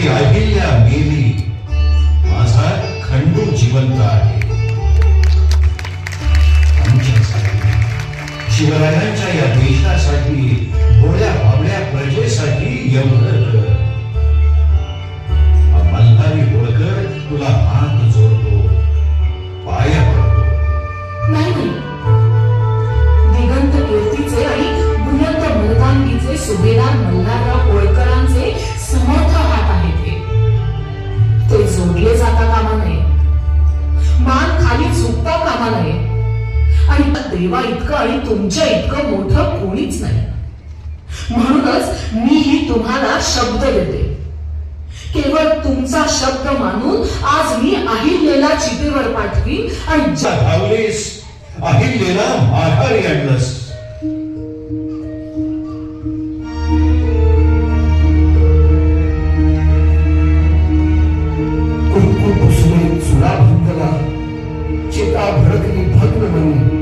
की अहिल्या मेली माझा खंडू जिवंत आहे. शिवरायांच्या या देशासाठी भोळ्या भाबड्या प्रजेसाठी एवढं आणि देवा इतकं आणि तुमच्या इतकं मोठं कोणीच नाही. म्हणूनच मीही तुम्हाला शब्द देते. केवळ तुमचा शब्द मानून आज मी अहिल्याला चितेवर पाठवी आणि जा धावलीस अहिल्याला माघारी आणलंस. कुंकू कुसुमे चुरा भंगला भडकली भग्न बनी